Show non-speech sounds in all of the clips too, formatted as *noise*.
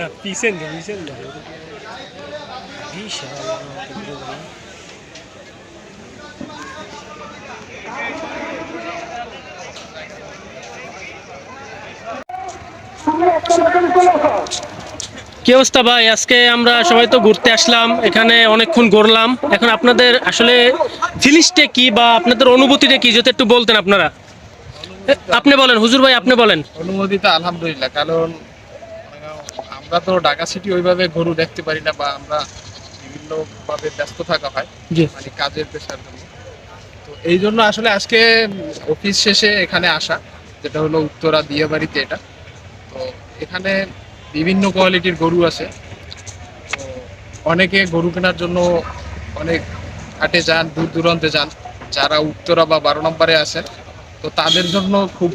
না পিছেন দে পিছেন দে বিশাল কি অবস্থা ভাই? আজকে আমরা সবাই তো ঘুরতে আসলাম এখানে অনেকক্ষণ ঘুরলাম। এখন আপনাদের আসলে ফিলিংসটা কি বা আপনাদের অনুভূতিটা কি যদি একটু বলতেন আপনারা? আপনি বলেন হুজুর ভাই আপনি বলেন। অনুমোদিত আলহামদুলিল্লাহ কারণ আমরা তো ঢাকা সিটি ওইভাবে গরু দেখতে পারি না বা আমরা বিভিন্ন ভাবে ব্যস্ত থাকা হয় মানে কাজের পেশার জন্য। তো এই জন্য আসলে আজকে অফিস শেষে এখানে আসা যেটা হলো উত্তরা দিয়ে বাড়িতে এটা। তো এখানে বিভিন্ন কোয়ালিটির গরু আছে। তো অনেকে গরু কেনার জন্য অনেক হাটে যান দূর দূরান্তে যান। যারা উত্তরা বা বারো নম্বরে আছেন তো তাদের জন্য খুব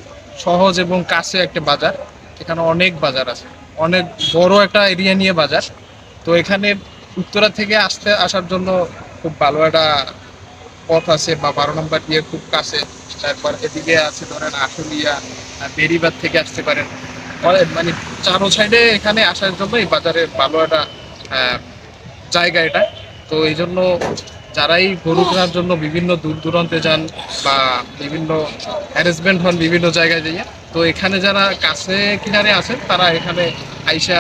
সহজ এবং কাছে একটা বাজার। এখানে অনেক বাজার আছে। অনেক বড় একটা এরিয়া নিয়ে বাজার। তো এখানে উত্তরা থেকে আসতে, আসার জন্য খুব ভালো একটা পথ আছে বা বারো নম্বর দিয়ে খুব কাছে। তারপর এদিকে আছে ধরেন আশুলিয়া বেরিবাদ থেকে আসতে পারেন। অনেক- মানে চারো সাইডে এখানে আসার জন্য এই বাজারে ভালো একটা জায়গা এটা। তো এই জন্য যারাই গরু কেনার জন্য বিভিন্ন দূর দূরান্তে যান বা বিভিন্ন অ্যারেঞ্জমেন্ট হন বিভিন্ন জায়গায় যাইয়া তো এখানে যারা কাছে কিনারে আছেন তারা এখানে আইসা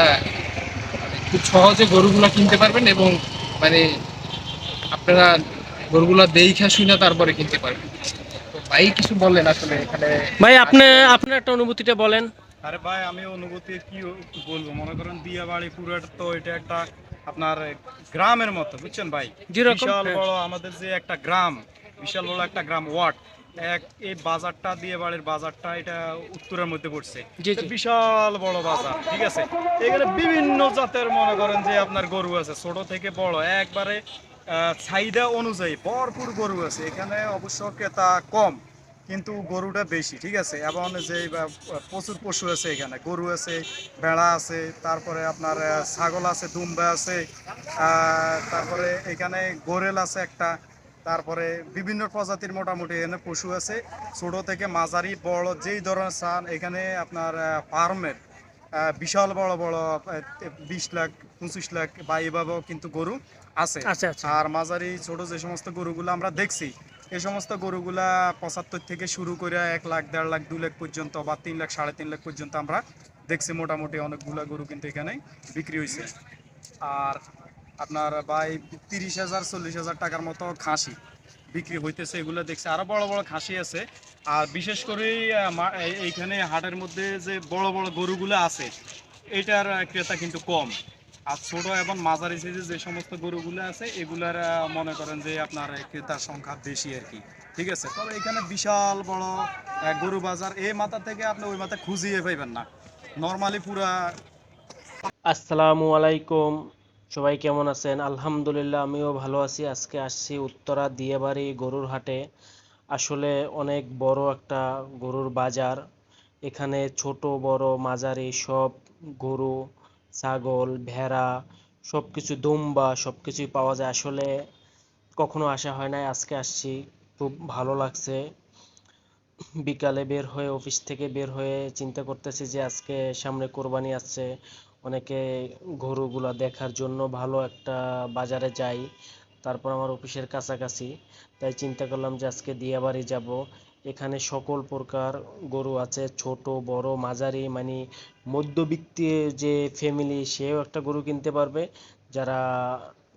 মানে খুব সহজে গরুগুলো কিনতে পারবেন এবং মানে আপনারা গরুগুলা দেইখা শুনে তারপরে কিনতে পারবেন। তো ভাই কিছু বললেন আসলে এখানে। ভাই আপনি আপনার একটা অনুভূতিটা বলেন। আরে ভাই আমি অনুভূতি কি বলব? মনে করেন দিয়াবাড়ি পুরোটা তো এটা একটা আপনার গ্রামের মতো বুঝছেন ভাই বিশাল। বড় আমাদের যে একটা গ্রাম বিশাল বড় একটা গ্রাম ওয়ার্ড এক এই বাজারটা দিয়ে বাড়ির বাজারটা এটা উত্তরের মধ্যে পড়ছে। বিশাল বড় বাজার ঠিক আছে এখানে বিভিন্ন জাতের মনে করেন যে আপনার গরু আছে ছোট থেকে বড় একবারে আহ, চাহিদা অনুযায়ী ভরপুর গরু আছে এখানে অবশ্য ক্রেতা কম কিন্তু গরুটা বেশি ঠিক আছে? এবং যে প্রচুর পশু আছে এখানে। গরু আছে ভেড়া আছে তারপরে আপনার ছাগল আছে দুম্বা আছে তারপরে এখানে গোরেল আছে একটা তারপরে বিভিন্ন প্রজাতির মোটামুটি এখানে পশু আছে। ছোট থেকে মাঝারি বড় যেই ধরনের চান এখানে আপনার ফার্মের বিশাল বড় বড় বিশ লাখ পঁচিশ লাখ বা এভাবেও কিন্তু গরু আছে। আচ্ছা আচ্ছা। আর মাঝারি ছোট যে সমস্ত গরুগুলো আমরা দেখছি এই সমস্ত গরুগুলা পঁচাত্তর থেকে শুরু করে এক লাখ, দেড় লাখ, দু লাখ পর্যন্ত বা তিন লাখ, সাড়ে তিন লাখ পর্যন্ত আমরা দেখছি মোটামুটি অনেকগুলা গরু কিন্তু এখানে বিক্রি হয়েছে আর আপনার বাই তিরিশ হাজার, চল্লিশ হাজার টাকার মতো খাসি বিক্রি হইতেছে, এগুলো দেখছি। আরও বড় বড় খাসি আছে। আর বিশেষ করে এইখানে হাটের মধ্যে যে বড় বড় গরুগুলো আছে, এটার ক্রেতা কিন্তু কম। আর ছোট এবং মাঝারি সাইজের যে সমস্ত গরুগুলো আছে, এগুলার মনে করেন যে আপনার ক্রেতার সংখ্যা বেশি আর কি। ঠিক আছে? তবে এখানে বিশাল বড় গরু বাজার, এই মাথা থেকে আপনি ওই মাথা খুঁজিয়ে পাইবেন না। নর্মালি পুরা আসসালামু আলাইকুম। সবাই কেমন আছেন? আলহামদুলিল্লাহ, আমিও ভালো আছি। আজকে আসছি উত্তরা দিয়েবাড়ি গরুর হাটে। আসলে অনেক বড় একটা গরুর বাজার। এখানে ছোট, বড়, মাঝারি সব গরু ছাগল, ভেড়া সব কিছু দুম্বা সব কিছুই পাওয়া যায়। আসলে কখনো আসা হয় নাই, আজকে আসছি। খুব ভালো লাগছে। বিকালে বের হয়ে, অফিস থেকে বের হয়ে চিন্তা করতেছি যে আজকে সামনে কোরবানি আসছে অনেকে গরুগুলা দেখার জন্য ভালো একটা বাজারে যাই। তারপর আমার অফিসের কাছাকাছি। তাই চিন্তা করলাম যে আজকে দিয়াবাড়ি যাব। এখানে সকল প্রকার গরু আছে, ছোট, বড়, মাঝারি মানে মধ্যবিত্ত যে ফ্যামিলি সেও একটা গরু কিনতে পারবে। যারা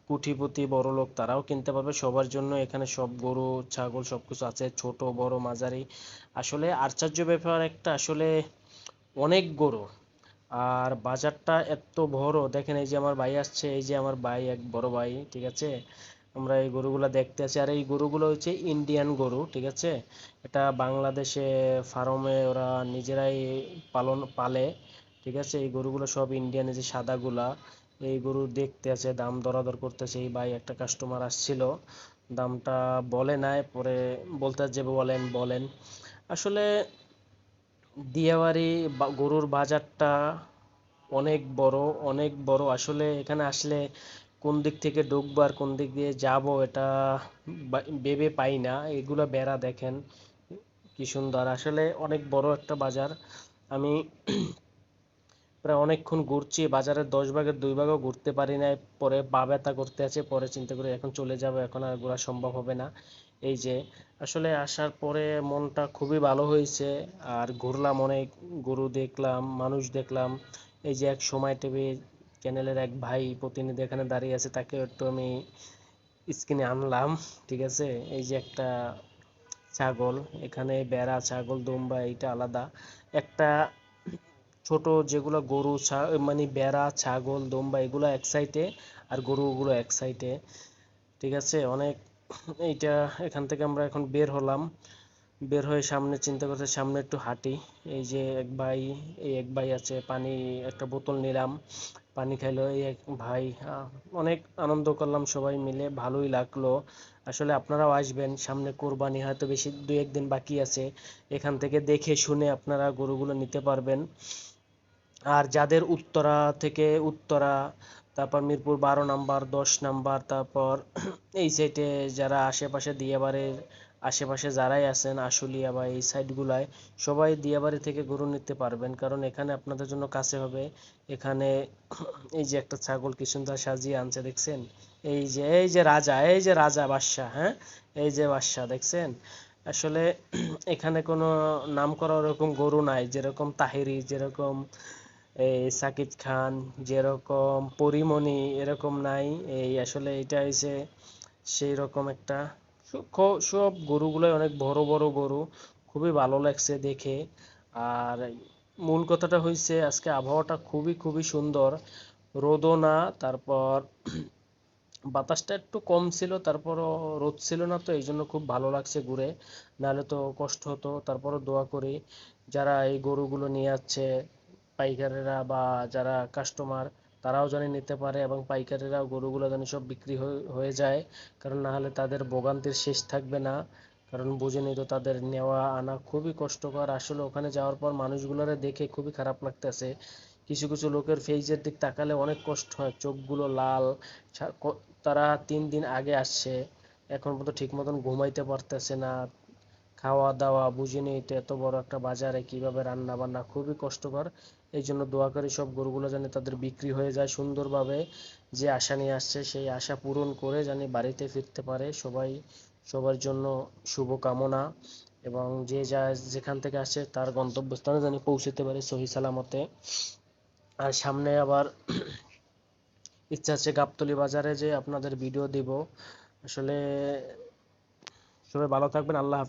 কোটিপতি, বড় লোক, তারাও কিনতে পারবে। সবার জন্য এখানে সব গরু, ছাগল সবকিছু আছে, ছোট, বড়, মাঝারি। আসলে আশ্চর্য ব্যাপার একটা, আসলে অনেক গরু। আর বাজারটা এত বড়, দেখেন এই যে আমার ভাই আসছে, এই যে আমার ভাই, এক বড় ভাই, ঠিক আছে? আমরা এই গরুগুলা দেখতে আছি। আর এই গরুগুলো হচ্ছে ইন্ডিয়ান গরু, ঠিক আছে? এটা বাংলাদেশে ফার্মে ওরা নিজেরাই পালন, পালে, ঠিক আছে? এই গরুগুলো সব ইন্ডিয়ান যে সাদাগুলা, এই গরু দেখতে আছে, দাম দরাদর করতেছে। এই ভাই একটা কাস্টমার আসছিল, দামটা বলে নাই, পরে বলতে যে বলেন বলেন। আসলে দিয়াবাড়ি গরুর বাজারটা অনেক বড় অনেক বড়। আসলে এখানে আসলে কোন দিক থেকে ঢুকবো আর কোন দিক দিয়ে যাব এটা ভেবে পাই না। এগুলো বেড়া দেখেন কি সুন্দর। আসলে অনেক বড় একটা বাজার। আমি *clears throat* প্রায় অনেকক্ষণ ঘুরছি, বাজারের দশ ভাগের দুই ভাগও ঘুরতে পারি নাই। পরে পা ব্যথা করতে আছে, পরে চিন্তা করি এখন চলে যাব, এখন আর ঘোরা সম্ভব হবে না। এই যে, আসলে আসার পরে মনটা খুবই ভালো হয়েছে। আর ঘুরলাম অনেক, গরু দেখলাম, মানুষ দেখলাম। এই যে এক সময় টিভি চ্যানেলের এক ভাই প্রতিনিধি এখানে দাঁড়িয়ে আছে, তাকে একটু আমি স্ক্রিনে আনলাম, ঠিক আছে? এই যে একটা ছাগল, এখানে বেড়া, ছাগল, দুম্বা, এইটা আলাদা। একটা ছোট যেগুলো গরু মানে বেড়া, ছাগল, দুম্বা, এগুলো এক সাইডে আর গরুগুলো এক সাইডে ঠিক আছে? অনেক, এইটা এখান থেকে আমরা এখন বের হলাম। বের হয়ে সামনে চিন্তা করতে সামনে একটু হাঁটি। এই যে এক ভাই, এই এক ভাই আছে, পানি, একটা বোতল নিলাম, পানি খাইলো। এই এক ভাই অনেক আনন্দ করলাম সবাই মিলে, ভালোই লাগল। আসলে আপনারাও আসবেন, সামনে কোরবানি হয়তো বেশি, দুই একদিন বাকি আছে। এখান থেকে দেখে শুনে আপনারা গরুগুলো নিতে পারবেন। আর যাদের উত্তরা থেকে উত্তরা, তারপর মিরপুর বারো নাম্বার, দশ নাম্বার, তারপর এই সাইডে যারা আশেপাশে দিয়াবাড়ির আশেপাশে যারাই আছেন, আশুলিয়া বা এই সাইডগুলায় সবাই দিয়াবাড়ি থেকে গরু নিতে পারবেন। কারণ এখানে আপনাদের জন্য কাছে হবে। এখানে এই যে একটা ছাগল কি সুন্দর সাজিয়ে আনছে, দেখছেন? এই যে এই যে রাজা, এই যে রাজা বাদশাহ হ্যাঁ? এই যে বাদশাহ, দেখছেন? আসলে এখানে কোনো নাম করা ওরকম গরু নাই। যেরকম তাহিরি, যেরকম এই সাকিব খান, যেরকম পরিমণি, এরকম নাই। এই আসলে এটা হয়েছে সেই রকম একটা সব গরুগুলোই অনেক বড় বড় গরু, খুবই ভালো লাগছে দেখে। আর মূল কথাটা হইছে, আজকে আবহাওয়াটা খুবই খুবই সুন্দর। রোদও না, তারপর *clears throat* বাতাসটা একটু কম ছিল, তারপরও রোদ ছিল না তো এই জন্য খুব ভালো লাগছে ঘুরে। নাহলে তো কষ্ট হতো, তারপরও দোয়া করি, যারা এই গরুগুলো নিয়ে যাচ্ছে পাইকারেরা বা যারা কাস্টমার তারাও যেন নিতে পারে এবং পাইকারেরাও গরুগুলো যেন সব বিক্রি হয়ে যায়। কারণ না হলে তাদের ভোগান্তির শেষ থাকবে না। কারণ বুঝেনি তো তাদের নেওয়া আনা খুবই কষ্টকর। আসলে ওখানে যাওয়ার পর মানুষগুলোরে দেখে খুবই খারাপ লাগতেছে। কিছু কিছু লোকের ফেসের দিক তাকালে অনেক কষ্ট হয়। চোখগুলো লাল। তারা তিন দিন আগে আসছে। এখন পর্যন্ত ঠিক মতন ঘুমাইতে পারতেছে না। খাওয়া দাওয়া বুঝিনি তো এত বড় একটা বাজারে কীভাবে রান্না বান্না খুবই কষ্টকর। এই জন্য দোয়া করি সব গরুগুলো যেন তাদের বিক্রি হয়ে যায় সুন্দরভাবে। যে আশা নিয়ে আসছে, সেই আশা পূরণ করে যেন বাড়িতে ফিরতে পারে সবাই, সবার জন্য শুভ কামনা এবং যে যা যেখান থেকে আসছে তার গন্তব্যস্থানে যেন পৌঁছতে পারে সহি সালামতে। আর সামনে আবার ইচ্ছা আছে গাবতলী বাজারে যে আপনাদের ভিডিও দিব। আসলে সবাই ভালো থাকবেন, আল্লাহ হাফেজ।